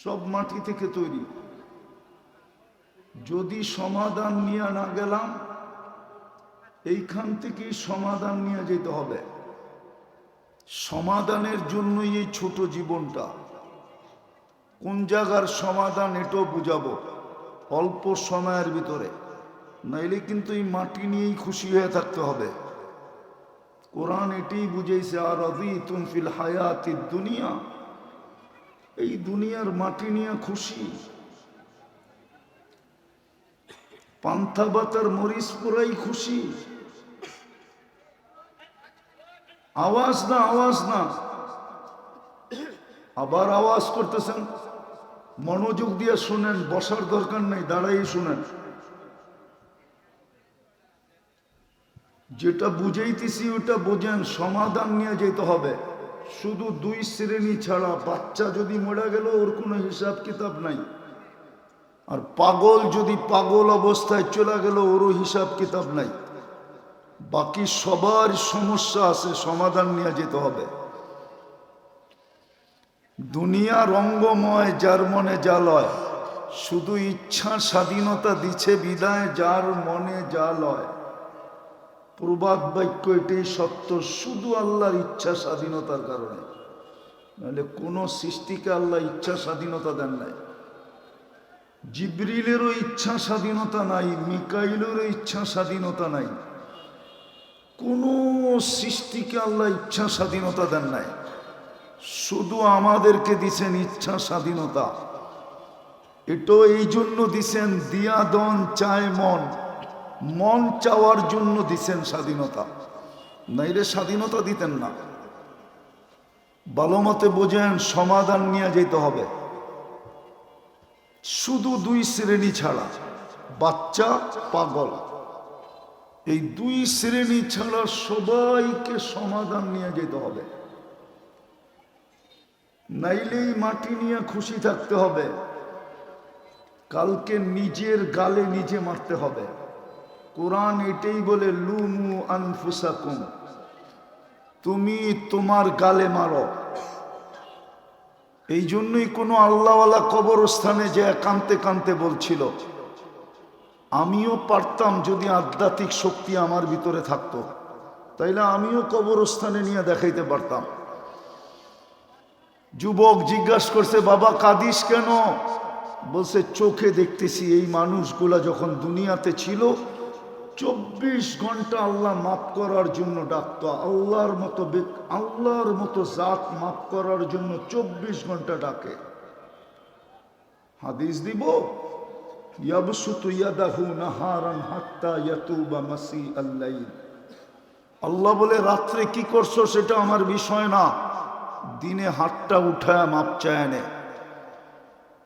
সব মাটি থেকে তৈরি। যদি সমাধান নিয়ে না গেলাম, এইখান থেকেই সমাধান নিয়ে যেতে হবে। সমাধানের জন্যই এই ছোট জীবনটা। কোন জায়গার সমাধান এটাও বুঝাবো, অল্প সময়ের ভিতরে। নাইলে কিন্তু এই মাটি নিয়েই খুশি হয়ে থাকতে হবে। কোরআন এটাই বুঝেছে আর অদি তুমফিল হায়াতি দুনিয়া এই দুনিয়ার মাটি নিয়ে খুশি। পান্থা বাতার মরিচ পোড়াই খুশি। আওয়াজ না আওয়াজ না। আবার আওয়াজ করতেছেন। মনোযোগ দিয়ে শুনেন, বসার দরকার নেই, দাঁড়াই শুনেন। যেটা বুঝাইতেছি, ওটা বোঝেন, সমাধান নিয়ে যেতে হবে। শুধু দুই শ্রেণি ছাড়া বাচ্চা যদি মরে গেল, ওর কোনো হিসাব কিতাব নাই। আর পাগল যদি পাগল অবস্থায় চলে গেল, ওরও হিসাব কিতাব নাই। বাকি সবার সমস্যা আছে, সমাধান নিয়ে যেতে হবে। দুনিয়া রঙ্গময়, যার মনে যা লয়। শুধু ইচ্ছা স্বাধীনতা দিছে বিদায়, যার মনে জালয় প্রবাদ বাক্য এটাই সত্য, শুধু আল্লাহর ইচ্ছা স্বাধীনতার কারণে। নাহলে কোনো সৃষ্টিকে আল্লাহ ইচ্ছা স্বাধীনতা দেন নাই। জিব্রিলেরও ইচ্ছা স্বাধীনতা নাই, মিকাইলেরও ইচ্ছা স্বাধীনতা নাই। কোনো সৃষ্টিকে আল্লাহ ইচ্ছা স্বাধীনতা দেন নাই। শুধু আমাদেরকে দিছেন ইচ্ছা স্বাধীনতা। এটাও এই জন্য দিছেন, দিয়া দন চায় মন। মন চাওয়ার জন্য দিছেন স্বাধীনতা। নাইলে স্বাধীনতা দিতেন না। ভালো মতে বোঝেন, সমাধান নিয়ে যেতে হবে। শুধু দুই শ্রেণি ছাড়া, বাচ্চা, পাগল। এই দুই শ্রেণি ছাড়া সবাইকে সমাধান নিয়ে যেতে হবে। নাইলেই মাটি নিয়ে খুশি থাকতে হবে। কালকে নিজের গালে নিজে মারতে হবে। কোরআন এটাই বলে, লুমু আনফুসাকুম, তুমি তোমার গালে মারো। এই জন্যই কোনো আল্লাহওয়ালা কবরস্থানে যে কানতে কানতে বলছিল, আমিও পারতাম যদি আধ্যাত্মিক শক্তি আমার ভিতরে থাকতো, তাইলে আমিও কবরস্থানে নিয়ে দেখাইতে পারতাম। যুবক জিজ্ঞাসা করছে, বাবা, কাদিস কেন? বলছে, চোখে দেখতেছি এই মানুষগুলা যখন দুনিয়াতে ছিল চব্বিশ ঘণ্টা আল্লাহ মাফ করার জন্য ডাকতো। আল্লাহর মতো আল্লাহর মতো জাত মাফ করার জন্য চব্বিশ ঘণ্টা ডাকে। হাদিস দিব? আল্লাহ বলে, রাত্রে কি করছ সেটা আমার বিষয় না। দিনে হাতটা উঠায় মাপ চায় নে।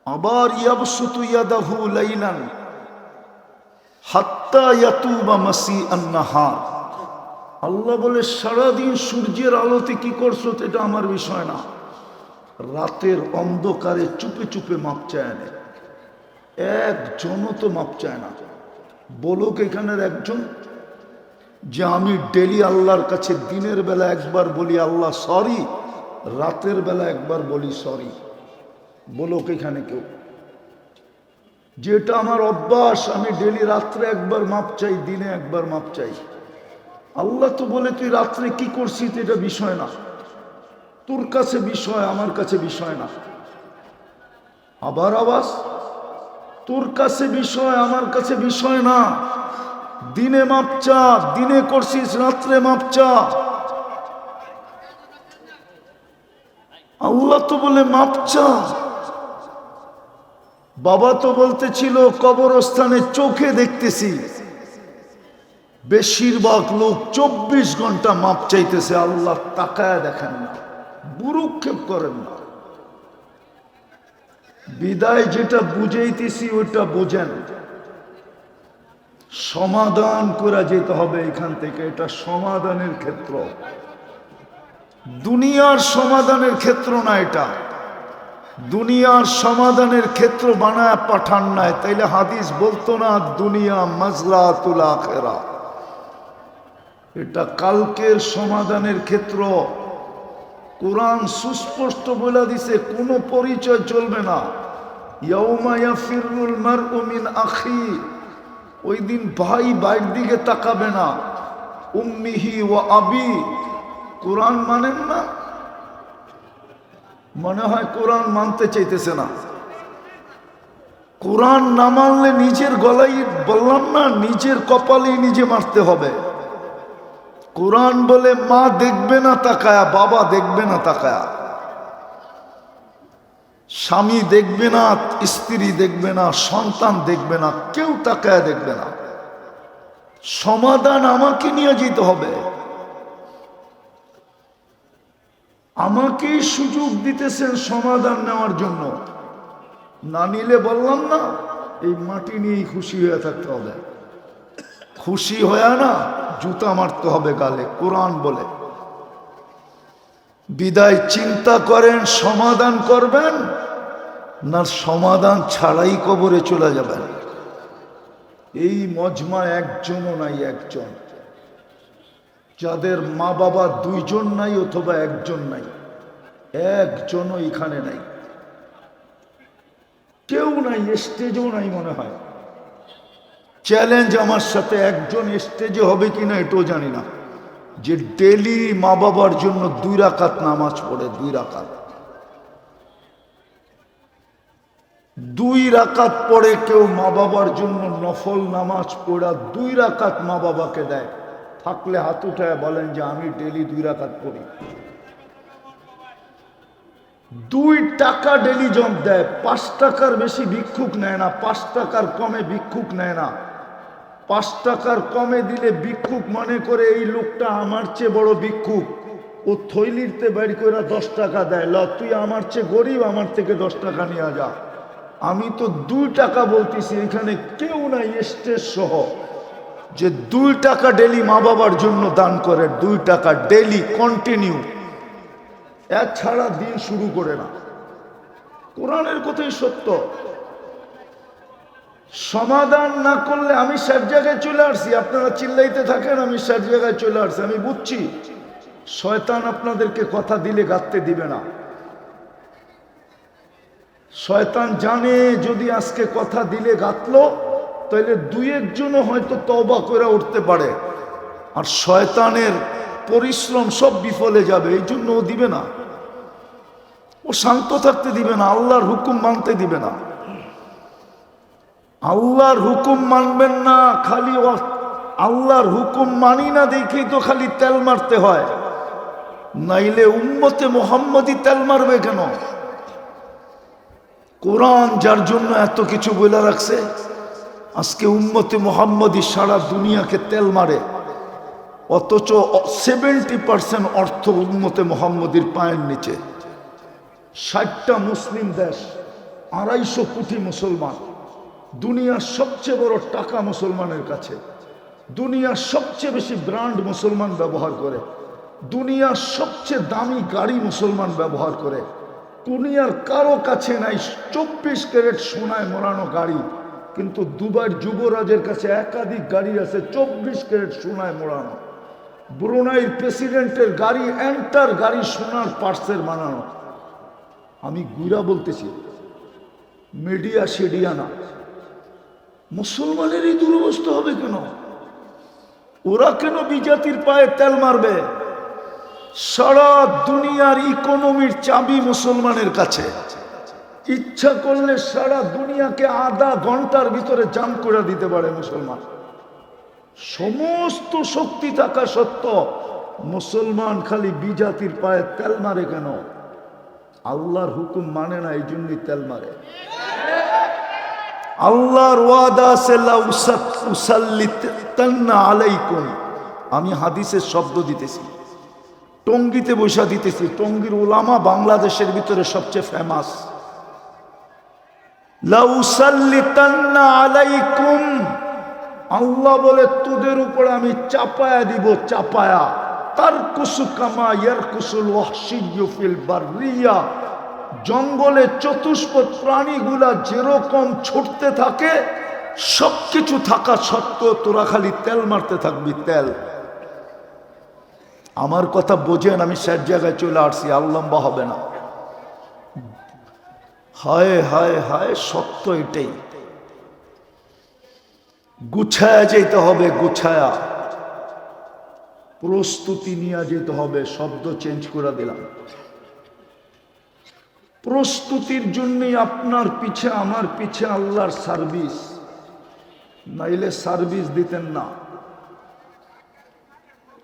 আবার ইয়াবসুতু ইয়াদাহু লাইলান। মাসি আল্লাহ বলে, সারাদিন সূর্যের আলোতে কি করছ এটা আমার বিষয় না। রাতের অন্ধকারে চুপে চুপে মাপ চায় না। একজনও তো মাপ চায় না। বলুক এখানের একজন, যে আমি ডেলি আল্লাহর কাছে দিনের বেলা একবার বলি, আল্লাহ, সরি। রাতের বেলা একবার বলি, সরি। বলুক এখানে কেউ। যেটা আমার অভ্যাস, আমি ডেলি রাত্রে একবার মাপ চাই, দিনে একবার মাপ চাই। আল্লাহ তো বলে, তুই রাত্রে কি করছিস? এটা বিষয় না। তোর কাছে বিষয়, আমার কাছে বিষয় না। আবার আওয়াজ, তোর কাছে বিষয়, আমার কাছে বিষয় না। দিনে মাপচা দিনে করছিস, রাত্রে মাপচা আল্লাহ তো বলে মাপচা বাবা তো বলতেছিল কবরস্থানে চোখে দেখতেছি। বেশিরভাগ লোক চব্বিশ ঘণ্টা মাপ চাইতেছে, আল্লাহ তাকায় দেখেন না, বুরুক্ষেপ করেন না। বিদায় যেটা বুঝাইতেছি ওটা বোঝেন। সমাধান করা যেতে হবে এখান থেকে, এটা সমাধানের ক্ষেত্র। দুনিয়ার সমাধানের ক্ষেত্র না এটা। দুনিয়ার সমাধানের ক্ষেত্র বানায় পাঠান নাই। তাইলে হাদিস বলতো না, দুনিয়া মজলা তুলা খেরা এটা কালকের সমাধানের ক্ষেত্র। কোরআন সুস্পষ্ট বলে দিছে, কোনো পরিচয় চলবে না। আখি। ওই দিন ভাই বাইর দিকে তাকাবে না। উম্মিহি ও আবি। কোরআন মানেন না? মনে হয় কোরআন মানতে চাইতেছে না। কোরআন না মানলে নিজের গলায় বললাম না, নিজের কপালেই নিজে মারতে হবে। কোরআন বলে মা দেখবে না তাকায়া, বাবা দেখবে না তাকায়া। স্বামী দেখবে না, স্ত্রী দেখবে না, সন্তান দেখবে না, কেউ তাকায়া দেখবে না। সমাধান আমাকে নিয়ে যেতে হবে। আমাকেই সুযোগ দিতেছেন সমাধান নেওয়ার জন্য। না নিলে বললাম না, এই মাটি নিয়েই খুশি হয়ে থাকতে হবে। খুশি হয়ে না জুতা মারতে হবে গালে, কোরআন বলে। বিদায় চিন্তা করেন, সমাধান করবেন, না সমাধান ছাড়াই কবরে চলে যাবেন। এই মজমা একজনও নাই একজন। যাদের মা বাবা দুইজন নাই অথবা একজন নাই, একজনও এখানে নাই। কেউ নাই, স্টেজও নাই মনে হয়। চ্যালেঞ্জ আমার সাথে, একজন স্টেজে হবে কিনা এটাও জানি না। যে ডেলি মা বাবার জন্য দুই রাকাত নামাজ পড়ে, দুই রাকাত। দুই রাকাত পড়ে কেউ মা বাবার জন্য নফল নামাজ পড়া, দুই রাকাত মা বাবাকে দেয়। থাকলে হাত উঠায় বলেন যে আমি ডেলি দুই রাকাত করি দুই টাকা ডেলি জম দেয়, পাঁচ টাকার বেশি ভিক্ষুক নেয় না, পাঁচ টাকার কমে ভিক্ষুক নেয় না। পাঁচ টাকার কমে দিলে ভিক্ষুক মনে করে এই লোকটা আমার চেয়ে বড় ভিক্ষুক। ও থৈলিতে বের করে দশ টাকা দেয়, ল, তুই আমার চেয়ে গরিব, আমার থেকে দশ টাকা নিয়ে যা। আমি তো দুই টাকা বলতেছি, এখানে কেউ নাই, স্টেজ সহ। যে দুই টাকা ডেলি মা বাবার জন্য দান করে, দুই টাকা ডেলি কন্টিনিউ এছাড়া দিন শুরু করে না। কোরআনের কথাই সত্য। সমাধান না করলে আমি সব জায়গায় চলে আসছি। আপনারা চিল্লাইতে থাকেন, আমি সব জায়গায় চলে আসছি। আমি বুঝছি, শয়তান আপনাদেরকে কথা দিলে গাঁততে দিবে না। শয়তান জানে যদি আজকে কথা দিলে গাঁতলো তাহলে দুই একজনও হয়তো তবা করে উঠতে পারে। আর শয়তানের পরিশ্রম সব বিফলে যাবে, এই জন্য ও দিবে না। ও শান্ত থাকতে দিবে না, আল্লাহর হুকুম মানতে দিবে না। আল্লাহর হুকুম মানবেন না, খালি আল্লাহর হুকুম মানি না দেখেই তো খালি তেল মারতে হয়। নাইলে উম্মতে মোহাম্মদই তেল মারবে কেন? কোরআন যার জন্য এত কিছু বলে রাখছে আজকে উম্মতে মোহাম্মদী সারা দুনিয়াকে তেল মারে। অথচ সেভেন্টি পার্সেন্ট অর্থ উম্মতে মোহাম্মদীর পায়ের নিচে। ষাটটা মুসলিম দেশ, আড়াইশো কোটি মুসলমান। দুনিয়ার সবচেয়ে বড় টাকা মুসলমানের কাছে। দুনিয়ার সবচেয়ে বেশি ব্র্যান্ড মুসলমান ব্যবহার করে। দুনিয়ার সবচেয়ে দামি গাড়ি মুসলমান ব্যবহার করে। দুনিয়ার কারও কাছে নাই, চব্বিশ ক্যারেট সোনায় মোড়ানো গাড়ি। কিন্তু দুবার যুবরাজের কাছে একাধিক গাড়ি আছে, চব্বিশ ক্যারেট সোনায় মোড়ানো। ব্রুনাইয়ের প্রেসিডেন্টের গাড়ি, এন্টার গাড়ি সোনার পার্সের বানানো। আমি গুইরা বলতেছি, মিডিয়া সেডিয়া না। মুসলমানের এই দুরবস্থা হবে কেন? ওরা কেন বিজাতির পায়ে তেল মারবে? সারা দুনিয়ার ইকোনমির চাবি মুসলমানের কাছে। ইচ্ছা করলে সারা দুনিয়াকে আধা ঘণ্টার ভিতরে জাম করে দিতে পারে মুসলমান। সমস্ত শক্তি থাকা সত্য মুসলমান খালি বিজাতির পায়ে তেল মারে কেন? আল্লাহর হুকুম মানে না এই জন্যই তেল মারে। আল্লাহর আমি হাদিসের শব্দ দিতেছি। টঙ্গিতে বৈশা দিতেছি। টঙ্গির ওলামা বাংলাদেশের ভিতরে সবচেয়ে ফেমাস আলাইকুম। আল্লাহ বলে, তোদের উপরে আমি চাপায়া দিব, চাপায়া। তার কুসু কামা ইয়ার কুসুল ওয়াহসিল বারিয়া জঙ্গলে চতুষ্পদ প্রাণীগুলা যেরকম ছুটতে থাকে সব কিছু থাকা সত্ত্বেও তোরা খালি তেল মারতে থাকবি, তেল। আমার কথা বোঝেন, আমি স্যার জায়গায় চলে আসছি আর লম্বা হবে না। হায় হায় হায়, সত্য এটাই। গুছায়া যেতে হবে, গুছায়া। প্রস্তুতি নিয়ে যেতে হবে, শব্দ চেঞ্জ করে দিলাম। প্রস্তুতির জন্যই আপনার পিছে, আমার পিছে আল্লাহর সার্ভিস নাইলে সার্ভিস দিতেন না।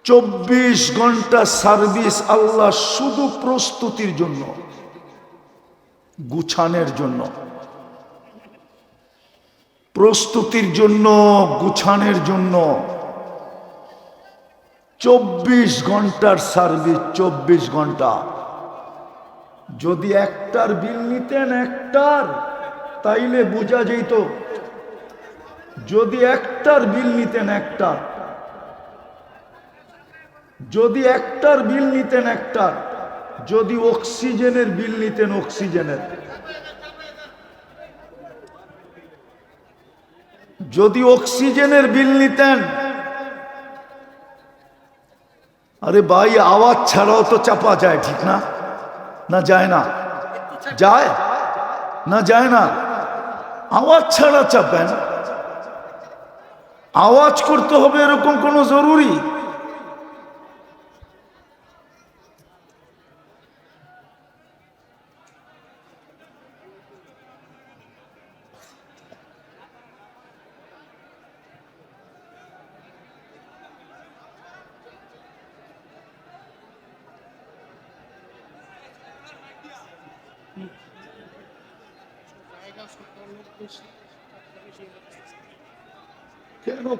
চব্বিশ ঘণ্টা সার্ভিস আল্লাহ শুধু প্রস্তুতির জন্য। গুছানের জন্য। প্রস্তুতির জন্য, গুছানের জন্য। চব্বিশ ঘণ্টার সার্ভিস, চব্বিশ ঘণ্টা। যদি একটার বিল নিতেন, একটার, তাইলে বোঝা যেত। যদি একটার বিল নিতেন, একটার। যদি একটার বিল নিতেন, একটার। যদি অক্সিজেনের বিল নিতেন, অক্সিজেনের। যদি অক্সিজেনের বিল নিতেন। আরে ভাই, আওয়াজ ছাড়াও তো চাপা যায়, ঠিক না? না যায় না। যায়? না যায় না। আওয়াজ ছাড়া চাপেন। আওয়াজ করতে হবে এরকম কোনো জরুরি?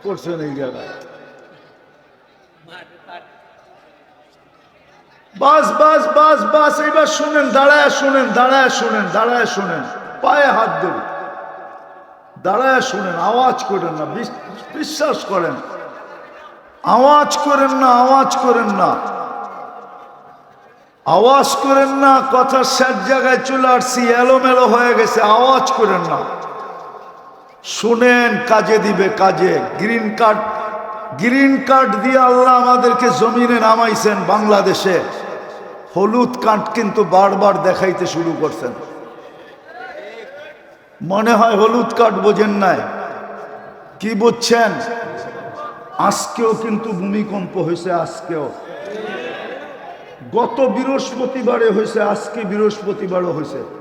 করছেন এই জায়গায়। এবার শুনেন, দাঁড়ায় শুনেন দাঁড়ায় শুনেন দাঁড়ায় শুনেন। পায়ে হাত দেব দাঁড়ায় শুনেন, আওয়াজ করেন না বিশ্বাস করেন। আওয়াজ করেন না, আওয়াজ করেন না। আওয়াজ করেন না, কথা স্যার জায়গায় চলে আসছি, এলোমেলো হয়ে গেছে, আওয়াজ করেন না। শুনেন, কাজে দিবে কাজে। গ্রিন কার্ড গ্রিন কার্ড দিয়ে আল্লাহ আমাদেরকে জমিনে নামাইছেন বাংলাদেশে। হলুদ কার্ড কিন্তু বারবার দেখাইতে শুরু করছেন। মনে হয় হলুদ কার্ড বোঝেন নাই। কি বুঝছেন? আজকেও কিন্তু ভূমিকম্প হয়েছে, আজকেও। গত বৃহস্পতিবারে হয়েছে, আজকে বৃহস্পতিবারও হয়েছে।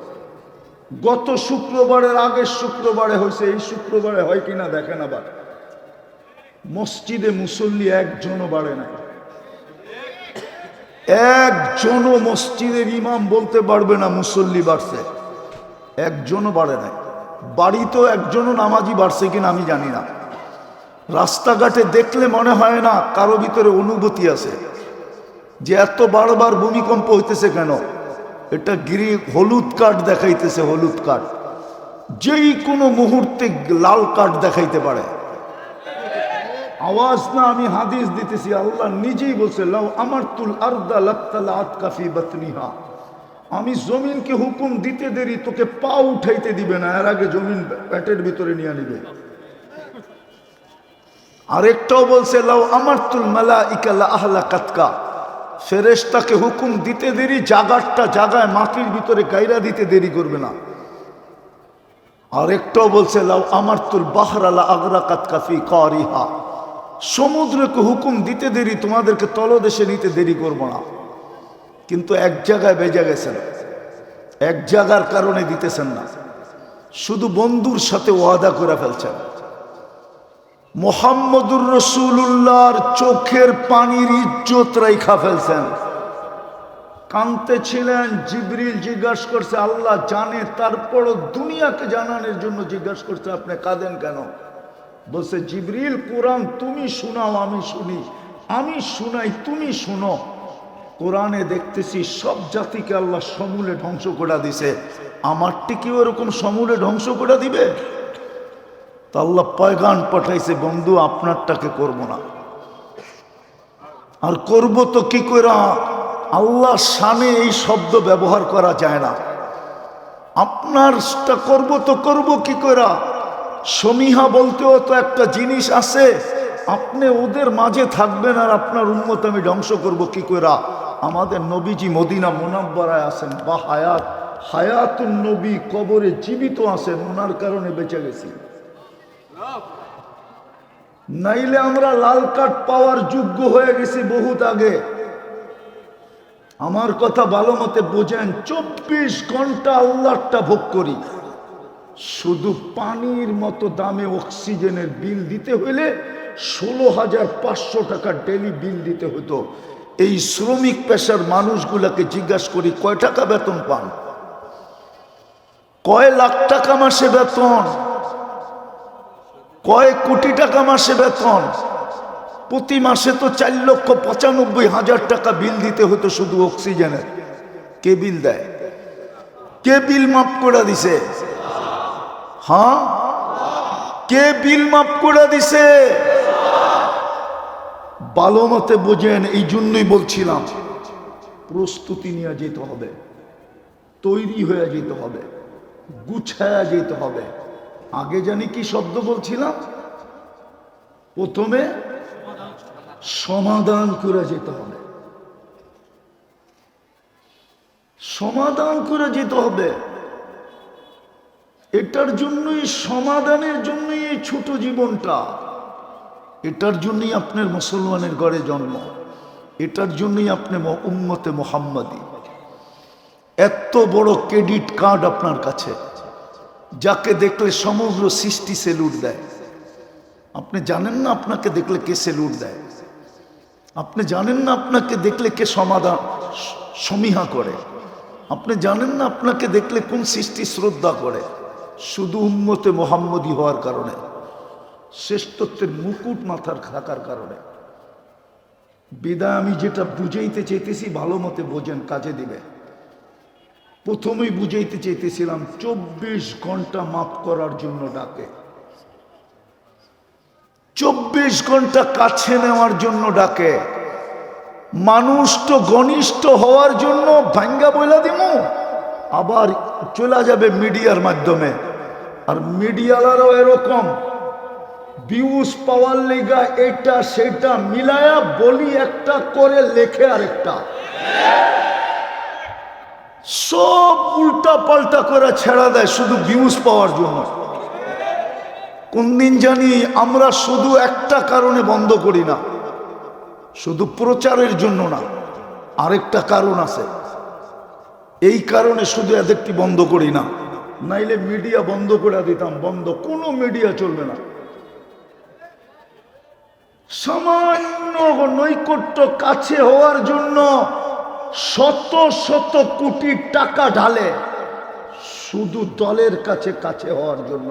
গত শুক্রবারের আগের শুক্রবারে হয়েছে, এই শুক্রবারে হয় কিনা দেখেন আবার মসজিদে মুসল্লি একজনও বাড়ে নাই। একজনও মসজিদের ইমাম বলতে পারবে না মুসল্লি বাড়ছে। একজনও বাড়ে নাই। বাড়িতেও একজনও নামাজি বাড়ছে কিনা আমি জানি না। রাস্তাঘাটে দেখলে মনে হয় না কারও ভিতরে অনুভূতি আছে যে এত বারবার ভূমিকম্প হইতেছে কেন? এটা গিরি হলুদ কার্ড দেখাইতেছে, হলুদ কার্ড যেই কোনো মুহূর্তে লাল কার্ড দেখাইতে পারে। আওয়াজ না, আমি হাদিস দিতেছি, আল্লাহ নিজেই বলছে, লাউ আমার তুল আর্দা লাত্তালা আতকাফি বাতনিহা। আমি জমিনকে হুকুম দিতে দেরি, তোকে পা উঠাইতে দিবে না, এর আগে জমিন পেটের ভিতরে নিয়ে নিবে আরেকটাও বলছে, লাউ আমার তুল মালা ইকালা আহলা কাতকা ফেরেশতাকে হুকুম দিতে দেরি, জাগারটা জাগায় মাটির ভিতরে গাইরা দিতে দেরি করবে না। আরেকটাও বলছে, লাউ আমার তুল বাহরালা আগরা কাতকাফি কারিহা। সমুদ্রকে হুকুম দিতে দেরি, তোমাদেরকে তলদেশে নিতে দেরি করব না। কিন্তু এক জায়গায় বেজে গেছেন, এক জায়গার কারণে দিতেছেন না। শুধু বন্ধুর সাথে ওয়াদা করে ফেলছেন। মোহাম্মদুর রসুল্লাহর চোখের পানির ইজ্জত রাইখা ফেলছেন। কানতে ছিলেন, জিবরিল জিজ্ঞাসা করছে, আল্লাহ জানে, তারপরও দুনিয়াকে জানানোর জন্য জিজ্ঞাসা করছে, আপনি কাঁদেন কেন? বলছে, জিবরিল, কোরআন তুমি শোনাও, আমি শুনি। আমি শুনাই, তুমি শুনো। কোরআনে দেখতেছি, সব জাতিকে আল্লাহ সমূলে ধ্বংস করে দিছে। আমারটি কি ওরকম সমূলে ধ্বংস করে দিবে? তা আল্লাহ পয়গান পাঠাইছে, বন্ধু, আপনারটাকে করব না। আর করব তো কি করে আল্লাহ শানে এই শব্দ ব্যবহার করা যায় না। আপনারটা করব তো করব কি করে সমীহা বলতেও তো একটা জিনিস আছে। আপনি ওদের মাঝে থাকবেন আর আপনার উন্মত আমি ধ্বংস করব কি করে আমাদের নবীজি মদিনা মোনাব্বরায় আছেন। বা হায়াত, হায়াতুন নবী কবরে জীবিত আছেন ওনার কারণে বেঁচে গেছি। নাইলে আমরা লাল কার্ড পাওয়ার যোগ্য হয়ে গেছি বহুত আগে। আমার কথা ভালো মতে বোঝেন, চব্বিশ ঘণ্টা আল্লাহটা ভোগ করি। শুধু পানির মতো দামে অক্সিজেনের বিল দিতে হইলে ষোলো হাজার পাঁচশো টাকা ডেলি বিল দিতে হতো। এই শ্রমিক পেশার মানুষগুলাকে জিজ্ঞাসা করি, কয় টাকা বেতন পান? কয় লাখ টাকা মাসে বেতন? কয় কোটি টাকা মাসে বেতন? প্রতি মাসে তো চার লক্ষ পঁচানব্বই হাজার টাকা বিল দিতে হতো শুধু অক্সিজেনের। কে বিল দেয়? কে বিল মাফ করে দিছে? হ্যাঁ? কে বিল মাফ করে দিছে? ভালো মতে বোঝেন এই জন্যই বলছিলাম, প্রস্তুতি নিয়ে যেতে হবে, তৈরি হয়ে যেতে হবে, গুছায়া যেতে হবে। আগে জানি কি শব্দ বলছিলাম? প্রথমে সমাধান করে যেতে হবে। সমাধান করে যেতে হবে। এটার জন্যই, সমাধানের জন্যই এই ছোট জীবনটা। এটার জন্যই আপনার মুসলমানের ঘরে জন্ম। এটার জন্যই আপনি উম্মতে মোহাম্মদী। এত বড় ক্রেডিট কার্ড আপনার কাছে। যাকে দেখলে সমগ্র সৃষ্টি সেলুট দেয়। আপনি জানেন না আপনাকে দেখলে কে সেলুট দেয়? আপনি জানেন না আপনাকে দেখলে কে সমাধান সমীহা করে? আপনি জানেন না আপনাকে দেখলে কোন সৃষ্টি শ্রদ্ধা করে? শুধু উন্মতে মোহাম্মদী হওয়ার কারণে, শ্রেষ্ঠত্বের মুকুট মাথার থাকার কারণে। বিদায় আমি যেটা বুঝাইতে চাইতেছি, ভালো মতে বোঝেন, কাজে দিবে। প্রথমেই বুঝাইতে চাইতেছিলাম, চব্বিশ ঘণ্টা মাফ করার জন্য ডাকে। চব্বিশ ঘণ্টা কাছে নেওয়ার জন্য ডাকে। মানুষ তো ঘনিষ্ঠ হওয়ার জন্য ভাঙ্গা বইলা দিমু, আবার চলে যাবে মিডিয়ার মাধ্যমে। আর মিডিয়ালারও এরকম ভিউজ পাওয়ার লেগা এটা সেটা মিলায়া বলি একটা করে লেখে আরেকটা। সব উল্টা পাল্টা করে ছেড়া দেয়, শুধু ভিউজ পাওয়ার জন্য। কোন দিন জানি আমরা শুধু একটা কারণে বন্ধ করি না, শুধু প্রচারের জন্য না, আরেকটা কারণ আছে। এই কারণে শুধু এদেরটি বন্ধ করি না, নাইলে মিডিয়া বন্ধ করে দিতাম, বন্ধ, কোনো মিডিয়া চলবে না। সামান্য নৈকট্য কাছে হওয়ার জন্য শত শত কোটি টাকা ঢালে শুধু দলের কাছে কাছে হওয়ার জন্য।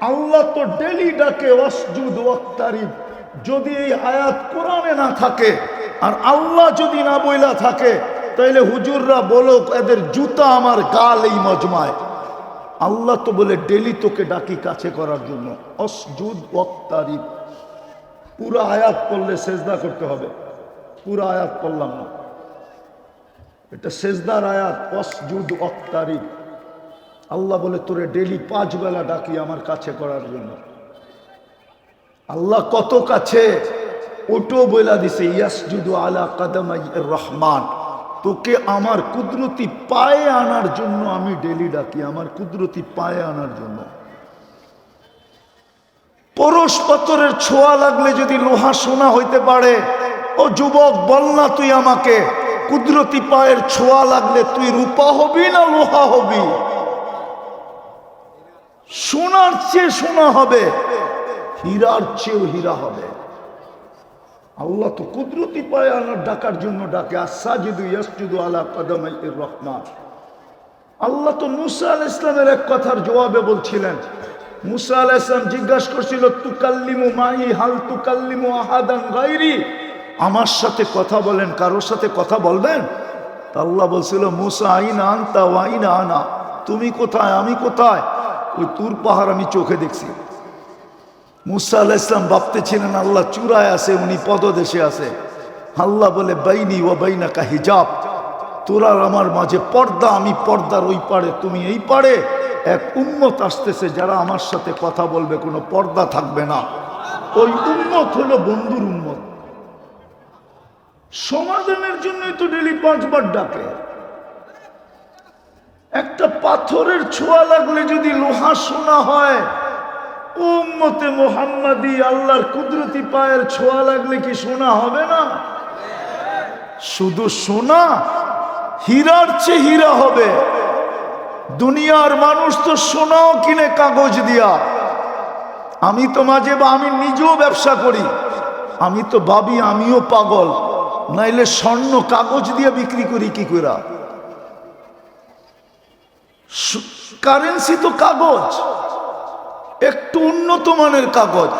আল্লাহ তো ডেলি ডাকে অসজুদ ওয়াক্তারিফ যদি এই আয়াত কোরআনে না থাকে আর আল্লাহ যদি না বইলা থাকে, তাইলে হুজুররা বলো এদের জুতা আমার গাল এই মজমায়। আল্লাহ তো বলে, ডেলি তোকে ডাকি কাছে করার জন্য। অসজুদ ওয়াক্তারিফ পুরো আয়াত করলে সেজদা করতে হবে। পুরো আয়াত করলাম না। এটা সেজদার আয়াত অসজুদ ওয়াক্তারিফ আল্লাহ বলে, তোরে ডেলি পাঁচ বেলা ডাকি আমার কাছে করার জন্য। আল্লাহ কত কাছে ওটো বইলা দিছে, ইয়াসজুদু আলা কাদামাই রহমান, তোকে আমার কুদরতি পায়ে আনার জন্য আমি ডেলি ডাকি, আমার কুদরতি পায়ে আনার জন্য। পরশ পাথরের ছোঁয়া লাগলে যদি লোহা সোনা হইতে পারে, ও যুবক, বল না তুই আমাকে। কুদরতি পায়ের ছোঁয়া লাগলে তুই রূপা হবি না লোহা হবি? সোনার চেয়ে সোনা হবে, হীরার চেয়েও হীরা হবে। আল্লাহ তো কুদরতি পায়ে আনার ডাকার জন্য ডাকে আসাজিদু ইয়াসজুদু আলা কাদামাই রহমান আল্লাহ তো মুসা আল ইসলামের এক কথার জবাবে বলছিলেন, মুসা আল ইসলাম জিজ্ঞাসা করছিল, তুকাল্লিমু মাই, হাল তুকাল্লিমু আহাদান গাইরি আমার সাথে কথা বলেন, কারোর সাথে কথা বলবেন? আল্লাহ বলছিল, মুসা, আইনা আনতা ওয়াইনা আনা। তুমি কোথায়? আমি কোথায়? ওই তুর পাহাড় আমি চোখে দেখছি। মুসা আল্লাহ ইসলাম ভাবতেছিলেন আল্লাহ চূড়ায় আছে, উনি পদদেশে আছে। আল্লাহ বলে, বাইনি ও বাইনা হিজাব। তোরার আমার মাঝে পর্দা, আমি পর্দার ওই পারে তুমি এই পারে এক উন্মত আসতেছে যারা আমার সাথে কথা বলবে, কোনো পর্দা থাকবে না। ওই উন্মত হলো বন্ধুর উন্মত সমাধানের জন্যই তো ডেলি পাঁচবার ডাকে। একটা পাথরের ছোঁয়া লাগলে যদি লোহা সোনা হয়, উম্মতে মোহাম্মদী আল্লাহর কুদরতি পায়ের ছোঁয়া লাগলে কি সোনা হবে না? শুধু সোনা, হীরার চেয়ে হীরা হবে। দুনিয়ার মানুষ তো সোনাও কিনে কাগজ দিয়া। আমি তো মাঝে বা আমি নিজেও ব্যবসা করি। আমি তো ভাবি আমিও পাগল। নাইলে স্বর্ণ কাগজ দিয়ে বিক্রি করি কি করে কারেন্সি তো কাগজ। একটু উন্নত মানের কাগজ।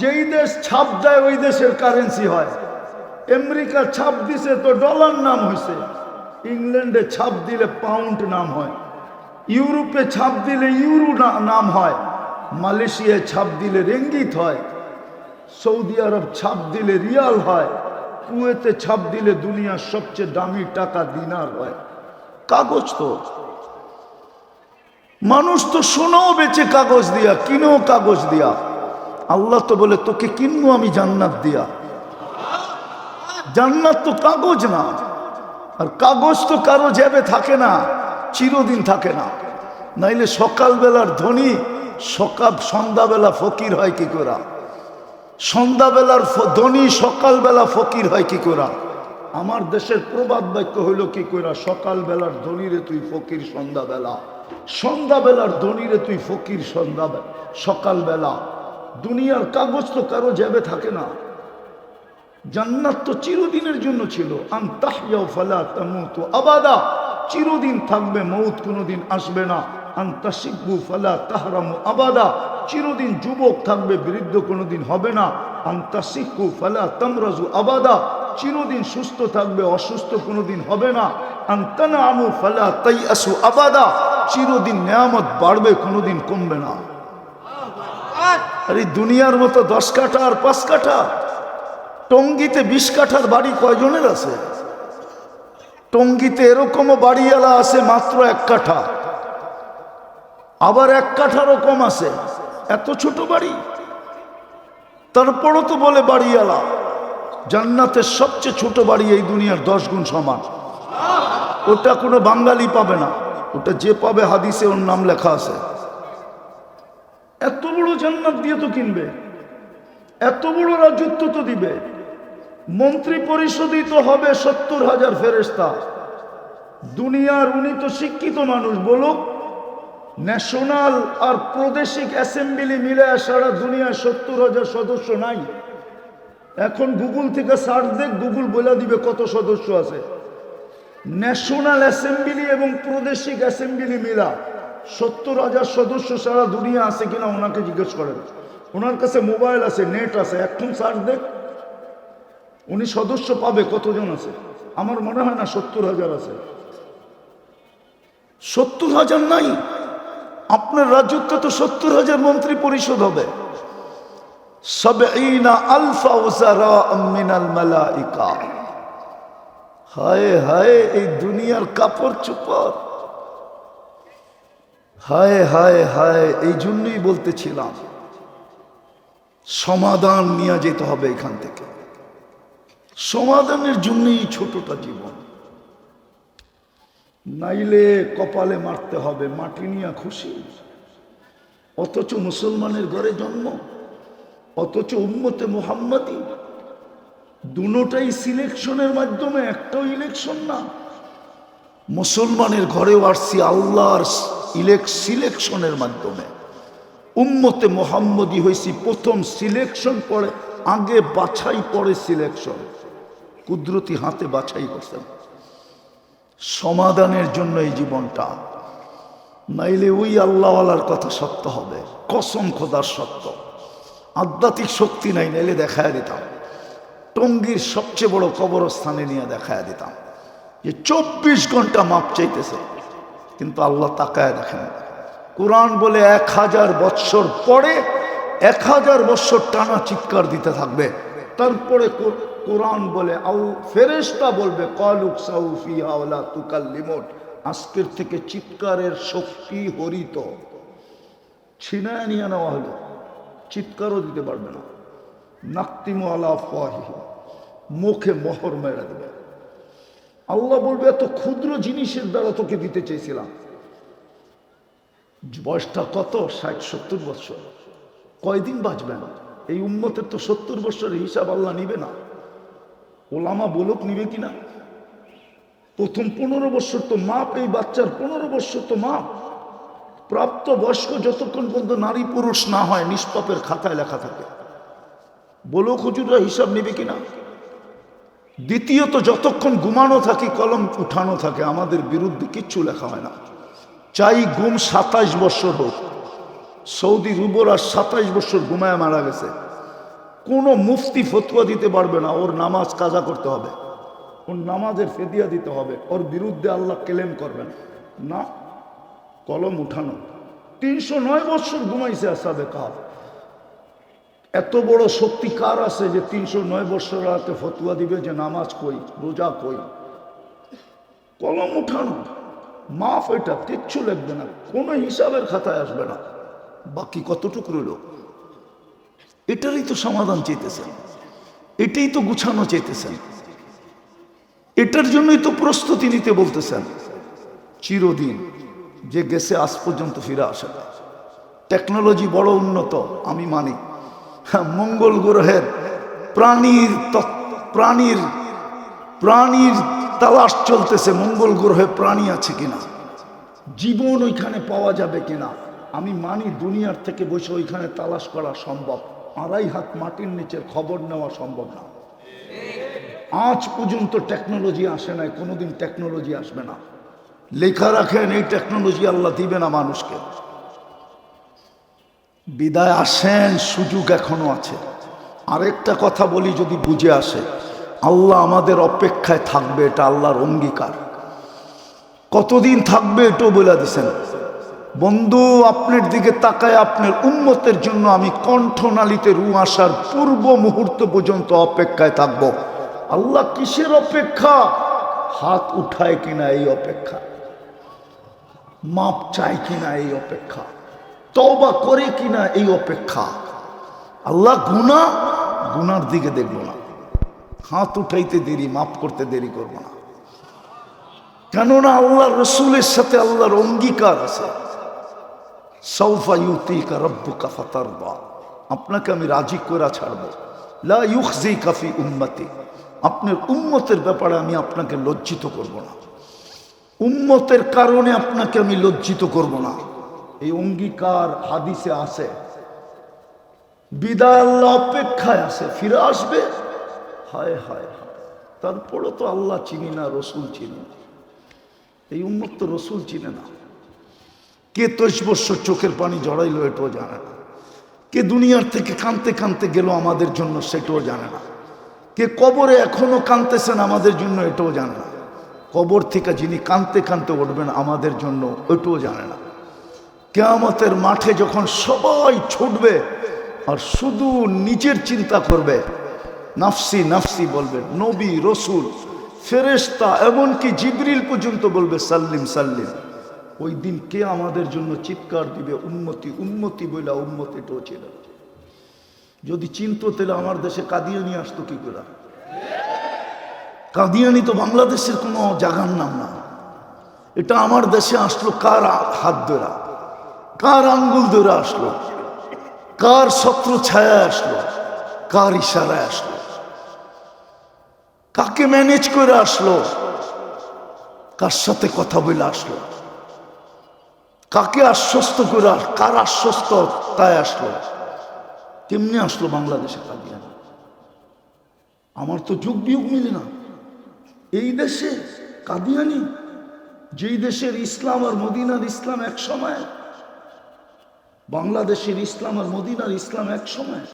যেই দেশ ছাপ দেয়, ওই দেশের কারেন্সি হয়। আমেরিকা ছাপ দিছে, তো ডলার নাম হয়েছে ইংল্যান্ডে ছাপ দিলে পাউন্ড নাম হয়। ইউরোপে ছাপ দিলে ইউরো নাম হয়। মালয়েশিয়ায় ছাপ দিলে রেঙ্গিত হয়। সৌদি আরব ছাপ দিলে রিয়াল হয়। কুয়েতে ছাপ দিলে দুনিয়ার সবচেয়ে দামি টাকা দিনার হয়। কাগজ তো। মানুষ তো সোনাও বেচে কাগজ দিয়া, কিনেও কাগজ দিয়া। আল্লাহ তো বলে, তোকে কিনবো আমি জান্নাত দিয়া। জান্নাত তো কাগজ না। আর কাগজ তো কারও যাবে থাকে না, চিরদিন থাকে না। নাইলে সকালবেলার ধনী, সকাল সন্ধ্যাবেলা ফকির হয় কি করা? সন্ধ্যাবেলার ধনী সকালবেলা ফকির হয় কি করা আমার দেশের প্রবাদ বাক্য হইল কি করা সকালবেলার ধনীরে তুই ফকির সন্ধ্যাবেলা। সন্ধ্যাবেলার ধনীরে তুই ফকির সন্ধ্যা সকালবেলা। দুনিয়ার কাগজ তো কারও যাবে থাকে না। জান্নাত তো চিরদিনের জন্য ছিল। আন্তাহিয়াও ফালা তামুতু। আবাদা, চিরদিন থাকবে মৌত কোনোদিন আসবে না। আন্তাসিব্বু ফালা তাহরামু আবাদা। চিরদিন যুবক থাকবে, বৃদ্ধ কোনোদিন হবে না। আন্তাসিক্কু ফালা তামরাজু আবাদা। চিরদিন সুস্থ থাকবে, অসুস্থ কোনোদিন হবে না। আন্তানা আমু ফালা তাই আসু আবাদা। চিরদিন নেয়ামত বাড়বে, কোনোদিন কমবে না। আর দুনিয়ার মতো দশ কাঠা আর পাঁচ কাঠা। টঙ্গিতে বিশ কাঠার বাড়ি কয়জনের আছে? টঙ্গিতে এরকমও বাড়িওয়ালা আছে মাত্র এক কাঠা। আবার এক কাঠারও কম আছে। এত ছোট বাড়ি। তারপরও তো বলে বাড়িওয়ালা, জান্নাতের সবচেয়ে ছোট বাড়ি এই দুনিয়ার দশ গুণ সমান। ওটা কোনো বাঙালি পাবে না। ওটা যে পাবে হাদিসে ওর নাম লেখা আছে। এত বড় জান্নাত দিয়ে তো কিনবে। এত বড় রাজত্ব তো দিবে। মন্ত্রী পরিষদই তো হবে সত্তর হাজার ফেরেস্তা দুনিয়ার উনি তো শিক্ষিত মানুষ, বলুক ন্যাশনাল আর প্রাদেশিক অ্যাসেম্বলি মিলে সারা দুনিয়ায় সত্তর হাজার সদস্য নাই। এখন গুগল থেকে সার্চ দেখ, গুগল বলে দিবে কত সদস্য আছে। ন্যাশনাল অ্যাসেম্বলি এবং প্রাদেশিক অ্যাসেম্বলি মিলা সত্তর হাজার সদস্য সারা দুনিয়া আছে কিনা ওনাকে জিজ্ঞেস করেন। ওনার কাছে মোবাইল আছে, নেট আছে, এখন সার্চ দেখ। উনি সদস্য পাবে কতজন আছে? আমার মনে হয় না সত্তর হাজার আছে। সত্তর হাজার নাই। আপনার রাজত্ব তো সত্তর হাজার মন্ত্রী পরিষদ হবে। হায় এই দুনিয়ার কাপড় চুপড়। হায় হায় হায়, এই জন্যই বলতেছিলাম। সমাধান নিয়ে যেতে হবে এখান থেকে। সমাধানের জন্যই ছোটটা জীবন। নাইলে কপালে মারতে হবে, মাটি নিয়ে খুশি। অথচ মুসলমানের ঘরে জন্ম, অথচ উম্মতে মোহাম্মদী। দুটাই সিলেকশনের মাধ্যমে, একটাও ইলেকশন না। মুসলমানের ঘরেও আসছি আল্লাহর সিলেকশনের মাধ্যমে। উম্মতে মোহাম্মদী হয়েছি প্রথম সিলেকশন পরে, আগে বাছাই পরে সিলেকশন। কুদরতি হাতে বাছাই করছেন। সমাধানের জন্য এই জীবনটা। নাইলে ওই আল্লাহওয়ালার কথা সত্য হবে। কসম খোদার সত্য। আধ্যাত্মিক শক্তি নাই, নাইলে দেখায় দিতাম। টঙ্গীর সবচেয়ে বড় কবরস্থানে নিয়ে দেখায় দিতাম। যে চব্বিশ ঘণ্টা মাপ চাইতেছে, কিন্তু আল্লাহ তাকায় দেখেন কোরআন বলে এক হাজার বৎসর পরে, এক হাজার বৎসর টানা চিৎকার দিতে থাকবে। তারপরে কোরআন বলে আউ ফেরেশতা বলবে, কলুক সাউফি হাওলা তুকাল লিমোট আজকের থেকে চিৎকারের শক্তি হরিত। ছিনায় নিয়ে নেওয়া হলো। চিৎকারও দিতে পারবে না। নাক্তিমু আলা ফাহিহি মুখে মোহর মেরে দেবে। আল্লাহ বলবে, এত ক্ষুদ্র জিনিসের দ্বারা তোকে দিতে চেয়েছিলাম। বয়সটা কত? ষাট, সত্তর বছর। কয়দিন বাঁচবে না এই উম্মতের তো সত্তর বছরের হিসাব আল্লাহ নিবে না। ওলামা বলুক নিবে কিনা? প্রথম পনেরো বছর তো মাপ, এই বাচ্চার পনেরো বছর তো মাপ। প্রাপ্ত বয়স্ক যতক্ষণ পর্যন্ত নারী পুরুষ না হয়, নিষ্পাপের খাতায় লেখা থাকে। বলুক হুজুররা হিসাব নেবে কিনা? দ্বিতীয়ত, যতক্ষণ ঘুমানো থাকি, কলম উঠানো থাকে, আমাদের বিরুদ্ধে কিচ্ছু লেখা হয় না। চাই গুম সাতাইশ বছর হোক। সৌদি রুবরা সাতাইশ বছর ঘুমায় মারা গেছে। কোনো মুফতি ফতুয়া দিতে পারবে না, ওর নামাজ কাজা করতে হবে। ওর নামাজের ফেদিয়া দিতে হবে, ওর বিরুদ্ধে আল্লাহ ক্লেম করবেন। না, কলম উঠানো। তিনশো নয় বছর ঘুমাইছে আসাদে কাপ এত বড় শক্তি কার আছে যে তিনশো নয় বছর রাতে ফতুয়া দিবে যে নামাজ কই, রোজা কই? কলম উঠানো। মাফ এটা, কিচ্ছু লিখবে না, কোনো হিসাবের খাতায় আসবে না। বাকি কতটুকু রইল? এটারই তো সমাধান চাইতেছেন। এটাই তো গুছানো চাইতেছেন। এটার জন্যই তো প্রস্তুতি নিতে বলতেছেন। চিরদিন যে গেছে আজ পর্যন্ত ফিরে আসে টেকনোলজি বড় উন্নত আমি মানি। হ্যাঁ, মঙ্গল গ্রহের প্রাণীর প্রাণীর প্রাণীর তালাশ চলতেছে মঙ্গল গ্রহে প্রাণী আছে কিনা। জীবন ওইখানে পাওয়া যাবে কিনা। আমি মানি দুনিয়ার থেকে বসে ওইখানে তালাশ করা সম্ভব। আড়াই হাত মাটির নিচের খবর নেওয়া সম্ভব না। আজ পর্যন্ত টেকনোলজি আসে নাই, কোনোদিন টেকনোলজি আসবে না। লেখা রাখেন, এই টেকনোলজি আল্লাহ দিবে না মানুষকে। বিদায় আসেন, সুযোগ এখনও আছে। আরেকটা কথা বলি যদি বুঝে আসে, আল্লাহ আমাদের অপেক্ষায় থাকবে, এটা আল্লাহর অঙ্গীকার। কতদিন থাকবে এটাও বলে দিছেন। বন্ধু, আপনার দিকে তাকায় আপনার উন্মতের জন্য আমি কণ্ঠনালীতে রু আসার পূর্ব মুহূর্ত পর্যন্ত অপেক্ষায় থাকব। আল্লাহ কিসের অপেক্ষা? হাত উঠায় কিনা এই অপেক্ষা? মাপ চায় কিনা এই অপেক্ষা? তবা করে কিনা এই অপেক্ষা? আল্লাহ গুণা গুনার দিকে দেখব না। হাত উঠাইতে দেরি, মাপ করতে দেরি করব না। কেননা আল্লাহ রসুলের সাথে আল্লাহর অঙ্গীকার আছে। সৌফা ইউতিকা রব্বুকা ফাতারবা আপনাকে আমি রাজি করে ছাড়বো। লা কাফি উম্মতি। আপনার উম্মতের ব্যাপারে আমি আপনাকে লজ্জিত করব না। উম্মতের কারণে আপনাকে আমি লজ্জিত করব না। এই অঙ্গীকার হাদিসে আছে। বিদায় আল্লাহ অপেক্ষায় আছে। ফিরে আসবে? হায় হায় হায়। তারপরও তো আল্লাহ চিনি না, রসুল চিনি না। এই উন্মত তো রসুল চিনে না। কে তেইশ বৎসর চোখের পানি জড়াইলো এটাও জানে না। কে দুনিয়ার থেকে কানতে কানতে গেল আমাদের জন্য সেটাও জানে না। কে কবরে এখনও কানতেছেন আমাদের জন্য এটাও জানে না। কবর থেকে যিনি কানতে কানতে উঠবেন আমাদের জন্য ওটাও জানে না। কেয়ামতের মাঠে যখন সবাই ছুটবে আর শুধু নিজের চিন্তা করবে, নাফসি নাফসি বলবে, নবী, রসুল ফেরেস্তা এমনকি জিবরিল পর্যন্ত বলবে, সাল্লিম সাল্লিম। ওই দিন কে আমাদের জন্য চিৎকার দিবে, উন্মতি উন্মতি বইলা উন্মতিটাও ছিল। যদি চিনতো তাহলে আমার দেশে কাদিয়ানি আসতো কি করে? কাদিয়ানি তো বাংলাদেশের কোনো জাগার নাম না। এটা আমার দেশে আসলো কার হাত ধরা? কার আঙ্গুল ধরে আসলো? কার ছত্র ছায়া আসলো? কার ইশারায় আসলো? কাকে ম্যানেজ করে আসলো? কার সাথে কথা বলে আসলো? কাকে আশ্বস্ত করার কার আশ্বস্ত তাই আসলো? তেমনি আসলো বাংলাদেশে কাদিয়ানি আমার তো যুগ বিয়োগ মিলে না। এই দেশে কাদিয়ানি যেই দেশের ইসলাম আর মদিনার ইসলাম এক সময়, বাংলাদেশের ইসলাম আর মদিনার ইসলাম এক সময়।